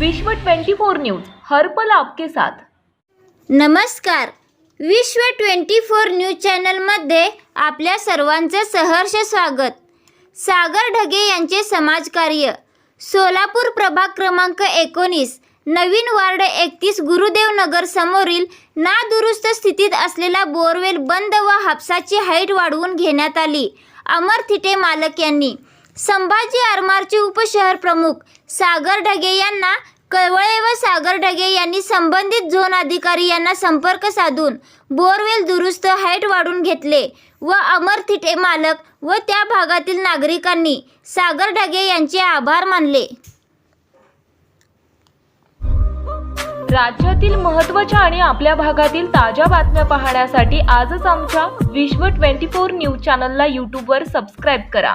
विश्व 24 न्यूज हर पल आपके साथ. नमस्कार. विश्व 24 न्यूज चॅनलमध्ये आपल्या सर्वांचे सहर्ष स्वागत. सागर ढगे यांचे समाजकार्य. सोलापूर प्रभाग क्रमांक एकोणीस नवीन वार्ड एकतीस गुरुदेव नगर समोरील नादुरुस्त स्थितीत असलेला बोरवेल बंद व हापसाची हाईट वाढवून घेण्यात आली अमर थिटे मालक यांनी. संभाजी आरमारचे उपशहर प्रमुख सागर ढगे यांना कळवळे व सागर ढगे यांनी संबंधित झोन अधिकारी यांना संपर्क साधून बोरवेल दुरुस्त हाईट वाढून घेतले व अमर थिटे मालक व त्या भागातील नागरिकांनी सागर ढगे यांचे आभार मानले. राज्यातील महत्त्वाच्या आणि आपल्या भागातील ताज्या बातम्या पाहण्यासाठी आजच आमच्या विश्व 24 न्यूज चॅनलला यूट्यूबवर सबस्क्राईब करा.